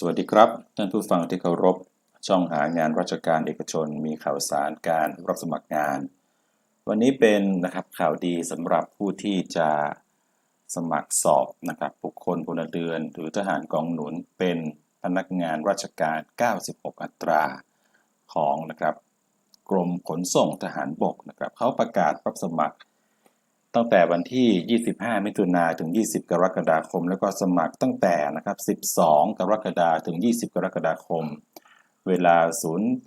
สวัสดีครับท่านผู้ฟังที่เคารพ ช่องหางานราชการเอกชน มีข่าวสารการรับสมัครงาน วันนี้เป็นนะครับข่าวดีสำหรับผู้ที่จะสมัครสอบนะครับบุคคลพลเรือนหรือทหารกองหนุนเป็นพนักงานราชการ 96 อัตราของนะครับกรมขนส่งทหารบกนะครับเขาประกาศรับสมัคร ตั้งแต่วันที่ 25 มิถุนาถึง 20 กรกฎาคม แล้วก็สมัครตั้งแต่นะครับ 12 กรกฎาคมถึง 20 กรกฎาคม เวลา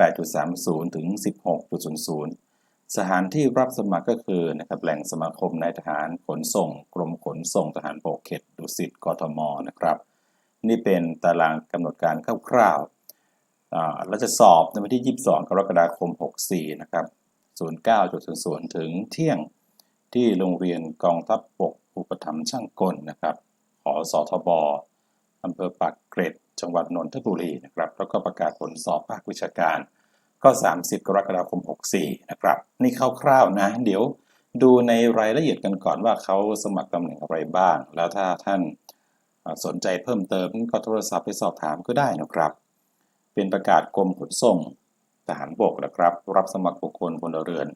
08.30 ถึง 16.00 สถานที่รับสมัครก็คือนะครับแหล่งสมาคมนายทหารขนส่ง กรมขนส่งทหารบกเขตดุสิตกทมนะครับ นี่เป็นตารางกำหนดการคร่าวๆเราจะสอบในวันที่ 22 กรกฎาคม 64 นะครับ 09.00 ถึงเที่ยง ที่โรงเรียนกองทัพบกอุปถัมภ์ช่างกลนะครับหอสทบอำเภอปากเกร็ด จังหวัดนนทบุรีนะครับ แล้วก็ประกาศผลสอบภาควิชาการ ก็ 30 กรกฎาคม 64 นะครับ นี่คร่าวๆนะ เดี๋ยวดูในรายละเอียดกันก่อนว่าเขาสมัครตำแหน่งอะไรบ้าง แล้วถ้าท่านสนใจเพิ่มเติมก็โทรศัพท์ไปสอบถามก็ได้นะครับ เป็นประกาศกรมขนส่งทหารบกนะครับ รับสมัครบุคคลพลเรือน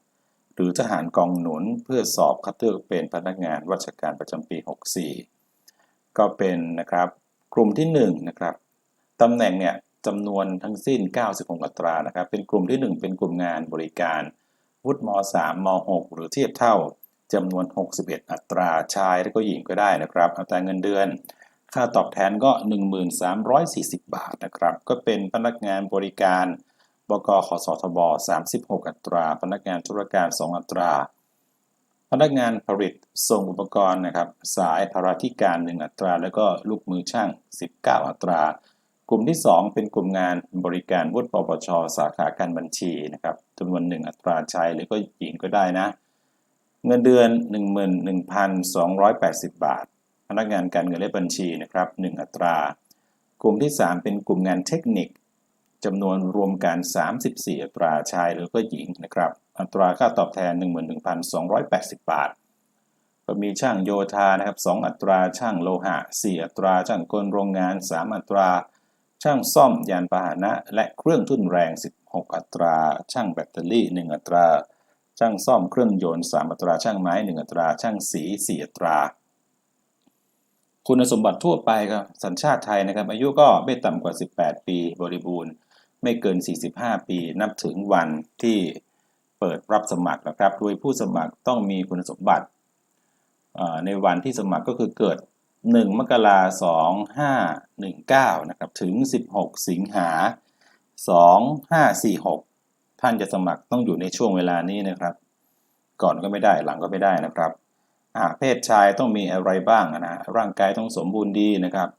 หรือทหารกองหนุนเพื่อสอบคัดเลือกเป็นพนักงานราชการประจำปี 64 ก็เป็นนะครับกลุ่มที่1นะครับตำแหน่งเนี่ยจำนวนทั้งสิ้น 96อัตรานะครับเป็นกลุ่มที่ 1 เป็นกลุ่มงานบริการ วุฒิม 3 ม 6 หรือเทียบเท่าจำนวน 61 อัตราชายและก็หญิงก็ได้นะครับอัตราเงินเดือน ค่าตอบแทนก็ 1340 บาทนะครับก็เป็นพนักงานบริการ บกขสทบ 36 อัตรา พนักงานธุรการ 2 อัตรา พนักงานผลิตส่งอุปกรณ์นะครับ สายพาราธิการ 1 อัตรา แล้วก็ลูกมือช่าง 19 อัตรา กลุ่มที่ 2 เป็นกลุ่มงานบริการวุฒิปปช สาขาการบัญชีนะครับจำนวน 1 อัตราชายหรือก็หญิงก็ได้นะ เงินเดือน 11,280 บาท พนักงานการเงินและบัญชีนะครับ 1 อัตรา กลุ่มที่ 3 เป็นกลุ่มงานเทคนิค จำนวนรวมกัน 34 อัตราชายหรือก็หญิงนะครับ อัตราค่าตอบแทน 11,280 บาท ก็มีช่างโยธานะครับ 2 อัตราช่างโลหะ 4 อัตราช่างกลโรงงาน 3 อัตรา ช่างซ่อมยานพาหนะ และเครื่องทุ่นแรง 16 อัตรา ช่างแบตเตอรี่ 1 อัตรา ช่างซ่อมเครื่องยนต์ 3 อัตรา ช่างไม้ 1 อัตรา ช่างสี 4 อัตราคุณสมบัติทั่วไปครับสัญชาติไทยนะครับอายุก็ไม่ต่ำกว่า 18 ปีบริบูรณ์ ไม่เกิน 45 ปี นับถึงวันที่เปิดรับสมัครนะครับ โดยผู้สมัครต้องมีคุณสมบัติในวันที่สมัครก็คือเกิด 1 มกราคม2519 นะครับ ถึง 16 สิงหา 2546 ท่านจะสมัครต้องอยู่ในช่วงเวลานี้นะครับ ก่อนก็ไม่ได้หลังก็ไม่ได้นะครับ เพศชายต้องมีอะไรบ้างนะ ร่างกายต้องสมบูรณ์ดีนะครับ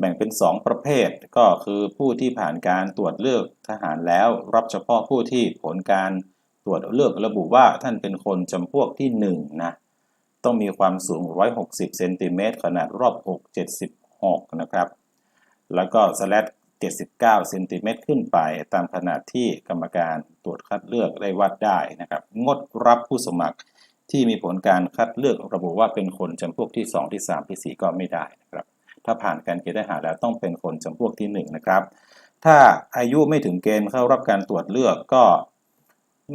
แบ่งเป็น 2 ประเภท ก็คือผู้ที่ผ่านการตรวจเลือกทหารแล้ว รับเฉพาะผู้ที่ผลการตรวจเลือกระบุว่าท่านเป็นคนจำพวกที่1นะต้องมีความสูง 160เซนติเมตรขนาดรอบอก76 นะครับ แล้วก็สแลด79เซนติเมตรขึ้นไป ตามขนาดที่กรรมการตรวจคัดเลือกได้วัดได้นะครับ งดรับผู้สมัครที่มีผลการคัดเลือกระบุว่าเป็นคนจำพวกที่ 2 ที่ 3 ที่ 4 ก็ไม่ได้นะครับ ถ้าผ่านการเกณฑ์ทหารแล้วต้องเป็นคนจำพวกที่1นะครับถ้าอายุไม่ถึงเกณฑ์เข้ารับการตรวจเลือกก็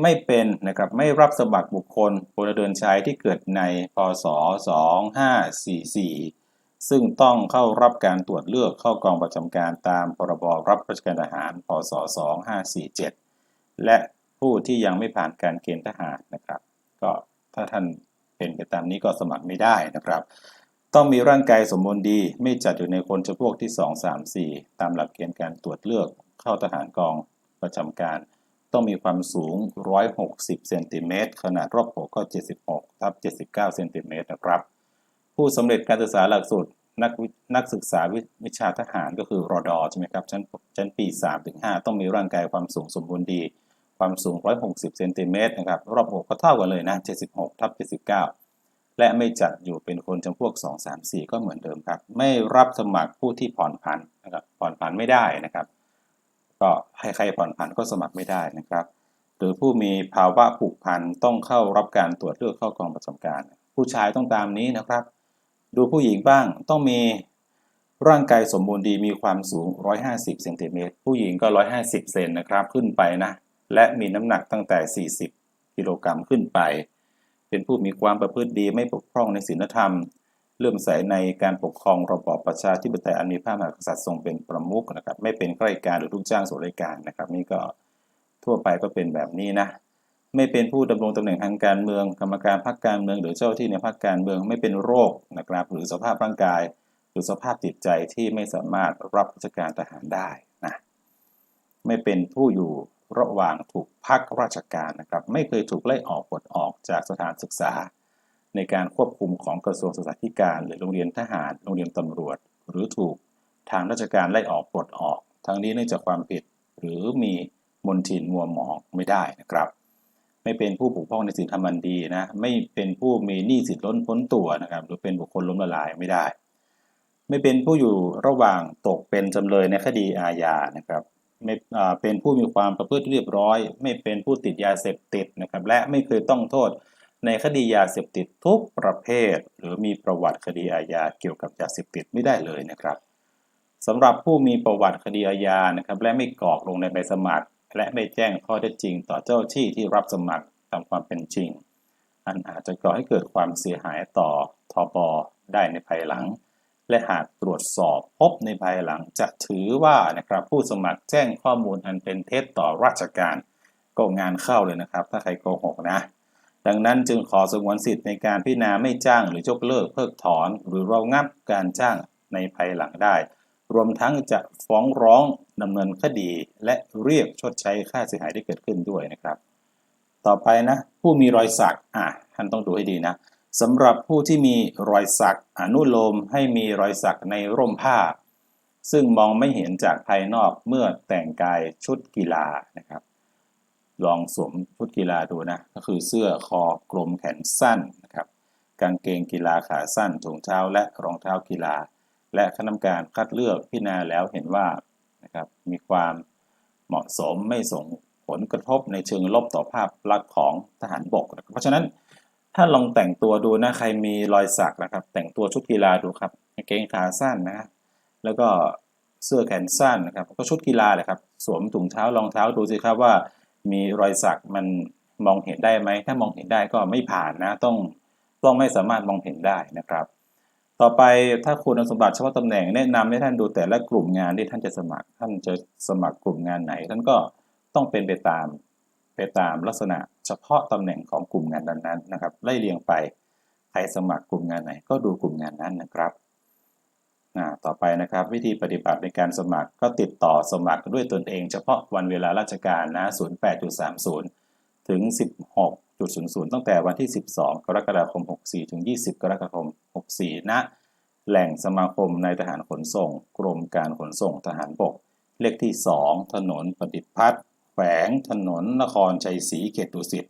ไม่เป็นนะครับไม่รับสมัครบุคคลพลเรือนชายที่เกิดในพศ 2544 ซึ่งต้องเข้ารับการตรวจเลือกเข้ากองประจำการตามพรบรับราชการทหารพศ 2547 และผู้ที่ยังไม่ผ่านการเกณฑ์ทหารนะครับ ก็ถ้าท่านเป็นไปตามนี้ก็สมัครไม่ได้นะครับ ต้องมีร่างกายสมบูรณ์ดี ไม่จัดอยู่ในคนจำพวกที่ 2 3 4 ตามหลักเกณฑ์การตรวจเลือกเข้าทหารกองประจำการ ต้องมีความสูง 160 เซนติเมตร ขนาดรอบหัวก็ 76ทับ79 เซนติเมตรนะครับ ผู้สำเร็จการศึกษาหลักสูตรนักนักศึกษาวิชาทหารก็คือรอดอใช่ไหมครับ ชั้นชั้นปี 3-5 ต้องมีร่างกายความสูงสมบูรณ์ดี ความสูง 160 เซนติเมตรนะครับ รอบอกก็เท่ากันเลยนะ 76ทับ79 และไม่จัดอยู่เป็นคนจำพวก 2 3 4 ก็เหมือนเดิมครับ ไม่รับสมัครผู้ที่ผ่อนผันนะครับผ่อนผันไม่ได้นะครับ ก็ให้ใครผ่อนผันก็สมัครไม่ได้นะครับหรือผู้มีภาวะผูกพันต้องเข้ารับการตรวจเลือกเข้ากองประจำการ ผู้ชายต้องตามนี้นะครับ ดูผู้หญิงบ้างต้องมีร่างกายสมบูรณ์ดีมีความสูง 150เซนติเมตรผู้หญิงก็ 150 เซนนะครับขึ้นไปนะ และมีน้ำหนักตั้งแต่ 40 กิโลกรัมขึ้นไป เป็นผู้มีความประพฤติดีไม่ปกพร่องในศีลธรรม เลื่อมใสในการปกครองระบอบประชาธิปไตยอันมีพระมหากษัตริย์ทรงเป็นประมุขนะครับไม่เป็นข้าราชการหรือลูกจ้างส่วนราชการนะครับนี่ก็ทั่วไปก็เป็นแบบนี้นะไม่เป็นผู้ดำรงตำแหน่งทางการเมือง กรรมการพรรคการเมือง หรือเจ้าที่ในพรรคการเมืองไม่เป็นโรคนะครับหรือสภาพร่างกาย หรือสภาพจิตใจที่ไม่สามารถรับราชการทหารได้นะไม่เป็นผู้อยู่ ระหว่างถูกพักราชการนะครับ ไม่เคยถูกไล่ออกปลดออกจากสถานศึกษา ในการควบคุมของกระทรวงศึกษาธิการ หรือโรงเรียนทหาร โรงเรียนตำรวจ หรือถูกทางราชการไล่ออกปลดออก ทั้งนี้เนื่องจากความผิด หรือมีมนทินมัวหมองไม่ได้นะครับ ไม่เป็นผู้ปกป้องในสินธรรมันดีนะ ไม่เป็นผู้มีหนี้สินล้นพ้นตัวนะครับ หรือเป็นบุคคลล้มละลายไม่ได้ ไม่เป็นผู้อยู่ระหว่างตกเป็นจำเลยในคดีอาญานะครับ ไม่เป็นผู้มีความประพฤติเรียบร้อย ไม่เป็นผู้ติดยาเสพติดนะครับ และไม่เคยต้องโทษในคดียาเสพติดทุกประเภท หรือมีประวัติคดีอาญาเกี่ยวกับยาเสพติดไม่ได้เลยนะครับสำหรับผู้มีประวัติคดีอาญานะครับ และไม่กรอกลงในใบสมัคร และไม่แจ้งข้อเท็จจริง ต่อเจ้าที่ที่รับสมัครตามความเป็นจริง อันอาจจะก่อให้เกิดความเสียหายต่อทบได้ในภายหลัง และหากตรวจสอบพบในภายหลังจะถือว่านะครับผู้สมัครแจ้งข้อมูลอันเป็นเท็จต่อราชการก็งานเข้าเลยนะครับ ถ้าใครโกหกนะ ดังนั้นจึงขอสงวนสิทธิ์ในการพิจารณาไม่จ้างหรือยกเลิกเพิกถอน หรือเรางับการจ้างในภายหลังได้ รวมทั้งจะฟ้องร้องดำเนินคดี และเรียกชดใช้ค่าเสียหายที่เกิดขึ้นด้วยนะครับ ต่อไปนะ ผู้มีรอยสักอะท่านต้องดูให้ดีนะ สำหรับผู้ที่มีรอยสักอนุโลมให้มีรอยสักในร่มผ้า ซึ่งมองไม่เห็นจากภายนอกเมื่อแต่งกายชุดกีฬานะครับ ลองสวมชุดกีฬาดูนะ ก็คือเสื้อคอกลมแขนสั้นนะครับกางเกงกีฬาขาสั้นถุงเท้าและรองเท้ากีฬา และคณะกรรมการคัดเลือกพิจารณาแล้วเห็นว่านะครับมีความเหมาะสมไม่ส่งผลกระทบในเชิงลบต่อภาพลักษณ์ของทหารบก เพราะฉะนั้น ถ้าลองแต่งตัวดูนะใครมีรอยสักนะครับ แต่งตัวชุดกีฬาดูครับกางเกงขาสั้นนะแล้วก็เสื้อแขนสั้นนะครับก็ชุดกีฬาเลยครับ สวมถุงเท้ารองเท้าดูสิครับว่า มีรอยสักมันมองเห็นได้ไหมถ้ามองเห็นได้ก็ไม่ผ่านนะต้องต้องไม่สามารถมองเห็นได้นะครับ ต่อไปถ้าคุณสมบัติเฉพาะตำแหน่งแนะนำให้ท่านดูแต่ละกลุ่มงานที่ท่านจะสมัคร ท่านจะสมัครกลุ่มงานไหน ท่านก็ต้องเป็นไปตามไปตามลักษณะ เฉพาะตำแหน่งของกลุ่มงานนั้นๆนะครับไล่เรียงไปใครสมัครกลุ่มงานไหน ก็ดูกลุ่มงานนั้นนะครับต่อไปนะครับ วิธีปฏิบัติในการสมัครก็ติดต่อสมัครด้วยตนเองเฉพาะวันเวลาราชการนะ08.30 ถึง 16.00 ตั้งแต่วันที่ 12 กรกฎาคม 64 ถึง 20 กรกฎาคม 64ณแหล่งสมาคมในทหารขนส่ง กรมการขนส่งทหารบก เลขที่ 2 ถนนปฏิพัฒน์ แขวงถนนนครชัยศรีเขตดุสิต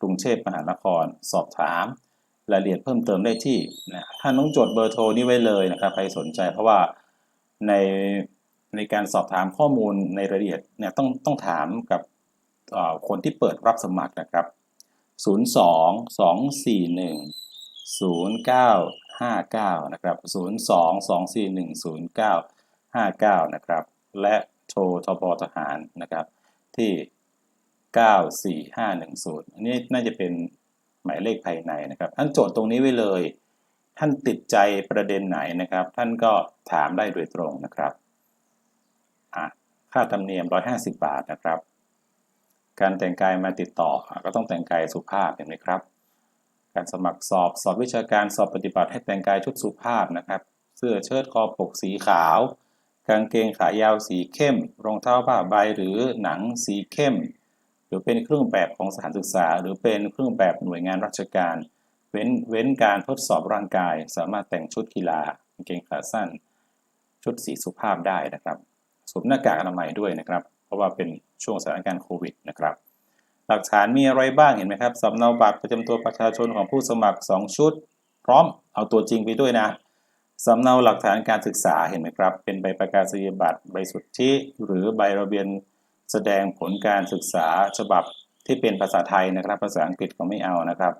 กรุงเทพมหานคร สอบถาม รายละเอียดเพิ่มเติมได้ที่นะท่านต้องจดเบอร์โทรนี้ไว้เลยนะครับใครสนใจเพราะว่าในในการสอบถามข้อมูลในรายละเอียดเนี่ยต้องต้องถามกับคนที่เปิดรับสมัครนะครับ 02 241 0959 นะครับ 02 241 0959 นะครับ และโทรทบทหารนะครับ ที่ 94510 อันนี้น่าจะเป็นหมายเลขภายในนะครับ ท่านโจทย์ตรงนี้ไว้เลย ท่านติดใจประเด็นไหนนะครับ ท่านก็ถามได้โดยตรงนะครับ ค่าธรรมเนียม 150 บาทนะครับ การแต่งกายมาติดต่อก็ต้องแต่งกายสุภาพเห็นไหมครับ การสมัครสอบสอบวิชาการสอบปฏิบัติให้แต่งกายชุดสุภาพนะครับ เสื้อเชิ้ตคอปกสีขาว กางเกงขายาวสีเข้ม รองเท้าผ้าใบหรือหนังสีเข้ม หรือเป็นเครื่องแบบของสถานศึกษา หรือเป็นเครื่องแบบหน่วยงานราชการ เว้นเว้นการทดสอบร่างกาย สามารถแต่งชุดกีฬากางเกงขาสั้น ชุดสีสุภาพได้นะครับสวมหน้ากากอนามัยด้วยนะครับ เพราะว่าเป็นช่วงสถานการณ์โควิดนะครับ หลักฐานมีอะไรบ้างเห็นไหมครับสำเนาบัตรประจำตัวประชาชนของผู้สมัคร 2 ชุด พร้อมเอาตัวจริงไปด้วยนะ สำเนาหลักฐานการศึกษาเห็นไหมครับ เป็นใบประกาศนียบัตรใบสุทธิหรือใบระเบียนแสดงผลการศึกษาฉบับที่เป็นภาษาไทยนะครับ ภาษาอังกฤษก็ไม่เอานะครับ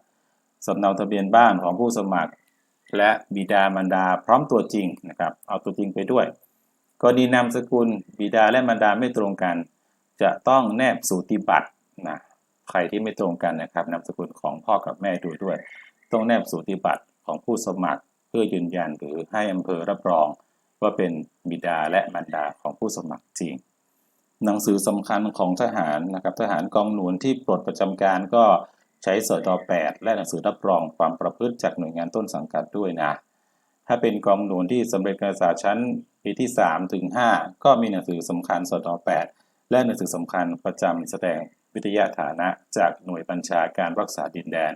สำเนาทะเบียนบ้านของผู้สมัคร และบิดามารดาพร้อมตัวจริงนะครับ เอาตัวจริงไปด้วยกรณีนามสกุลบิดาและมารดาไม่ตรงกัน จะต้องแนบสูติบัตรนะใครที่ไม่ตรงกันนะครับนามสกุลของพ่อกับแม่ดูด้วย ต้องแนบสูติบัตรของผู้สมัคร พื่อยืนยันหรือให้อำเภอรับรอง ว่าเป็นบิดาและมารดาของผู้สมัครจริง หนังสือสำคัญของทหารนะครับทหารกองหนุนที่ปลดประจำการก็ใช้สด8และหนังสือรับรองความประพฤติจากหน่วยงานต้นสังกัดด้วยนะ ถ้าเป็นกองหนุนที่สำเร็จการศึกษาชั้นปีที่3ถึง5ก็มีหนังสือสำคัญสด8และหนังสือสำคัญประจำแสดงวิทยาฐานะจากหน่วยบัญชาการรักษาดินแดน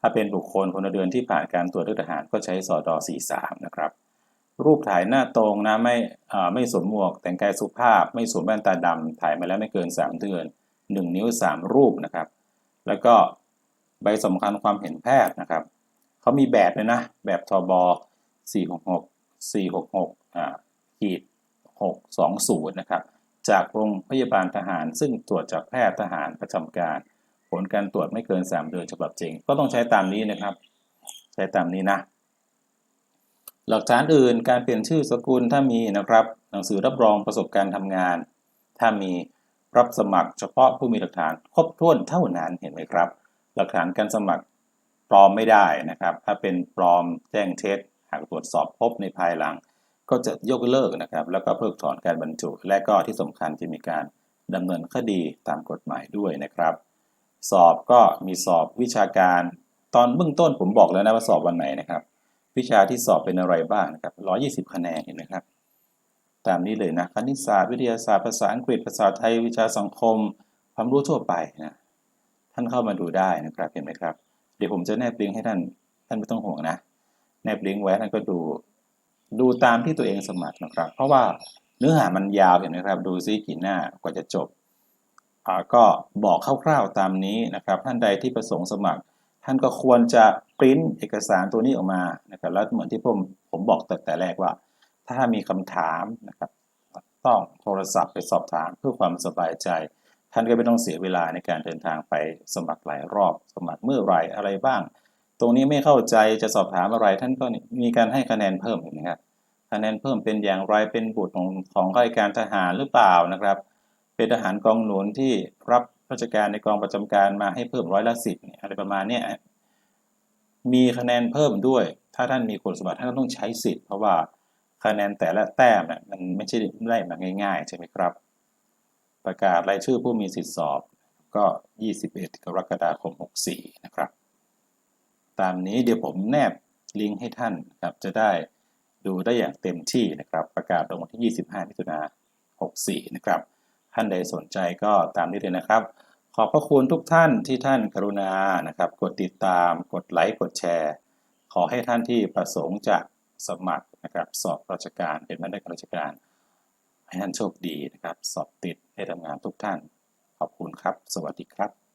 ถ้าเป็นบุคคลพลเรือนที่ผ่านการตรวจเลือกทหารก็ใช้สอดอ43 นะครับ รูปถ่ายหน้าตรงนะไม่ไม่สวมหมวก แต่งกายสุภาพ ไม่สวมแว่นตาดำถ่ายมาแล้วไม่เกิน 3 เดือน 1 นิ้ว 3 รูปนะครับ แล้วก็ใบสำคัญความเห็นแพทย์นะครับเขามีแบบเลยนะ แบบทบ466 466อ่าขีด620 นะครับ จากโรงพยาบาลทหาร ซึ่งตรวจจากแพทย์ทหารประจำการ ผลการตรวจไม่เกิน 3 เดือนฉบับจริง ก็ต้องใช้ตามนี้นะครับ ใช้ตามนี้นะ หลักฐานอื่นการเปลี่ยนชื่อสกุลถ้ามีนะครับ หนังสือรับรองประสบการณ์ทำงาน ถ้ามีรับสมัครเฉพาะผู้มีหลักฐานครบถ้วนเท่านั้นเห็นไหมครับ หลักฐานการสมัครปลอมไม่ได้นะครับ ถ้าเป็นปลอมแจ้งเท็จหากตรวจสอบพบในภายหลัง ก็จะยกเลิกนะครับ แล้วก็เพิกถอนการบรรจุ และก็ที่สำคัญจะมีการดำเนินคดีตามกฎหมายด้วยนะครับ สอบก็มีสอบวิชาการ ตอนเบื้องต้นผมบอกแล้วนะว่าสอบวันไหนนะครับ วิชาที่สอบเป็นอะไรบ้างนะครับ 120 คะแนนเห็นไหมครับ ตามนี้เลยนะ คณิตศาสตร์ วิทยาศาสตร์ ภาษาอังกฤษ ภาษาไทย วิชาสังคม ความรู้ทั่วไปนะ ท่านเข้ามาดูได้นะครับ เห็นไหมครับ เดี๋ยวผมจะแนบลิงก์ให้ท่าน ท่านไม่ต้องห่วงนะ แนบลิงก์ไว้ท่านก็ดู ดูตามที่ตัวเองสมัครนะครับ เพราะว่าเนื้อหามันยาวเห็นไหมครับ ดูซิกี่หน้ากว่าจะจบ ก็บอกคร่าวๆตามนี้นะครับ ท่านใดที่ประสงค์สมัคร ท่านก็ควรจะปริ้นเอกสารตัวนี้ออกมานะครับแล้วเหมือนที่ผมผมบอกแต่แต่แรกว่า ถ้ามีคำถามนะครับต้องโทรศัพท์ไปสอบถามเพื่อความสบายใจ ท่านก็ไม่ต้องเสียเวลาในการเดินทางไปสมัครหลายรอบ สมัครเมื่อไรอะไรบ้าง ตรงนี้ไม่เข้าใจจะสอบถามอะไร ท่านก็มีการให้คะแนนเพิ่มนไหมครับคะแนนเพิ่มเป็นอย่างไรเป็นบุตรของของข้าราชการทหารหรือเปล่านะครับ เป็นทหารกองหนุนที่รับราชการในกองประจำการมาให้เพิ่มร้อยละสิบอะไรประมาณเนี้ยมีคะแนนเพิ่มด้วย ถ้าท่านมีคุณสมบัติท่านก็ต้องใช้สิทธิ์เพราะว่าคะแนนแต่ละแต้มเนี่ยมันไม่ใช่ได้มาง่าย ๆ ใช่ไหมครับ ประกาศรายชื่อผู้มีสิทธิสอบก็ 21 กรกฎาคม 64 นะครับ ตามนี้เดี๋ยวผมแนบลิงก์ให้ท่านครับจะได้ดูได้อย่างเต็มที่นะครับ ประกาศลงวันที่ 25 มิถุนา64 นะครับ ท่านใดสนใจก็ตามนี้เลยนะครับ ขอบพระคุณทุกท่านที่ท่านกรุณานะครับ กดติดตามกดไลค์กดแชร์ ขอให้ท่านที่ประสงค์จะสมัครนะครับ สอบราชการเป็นพนักงานราชการ ให้ท่านโชคดีนะครับ สอบติดให้ทำงานทุกท่าน ขอบคุณครับ สวัสดีครับ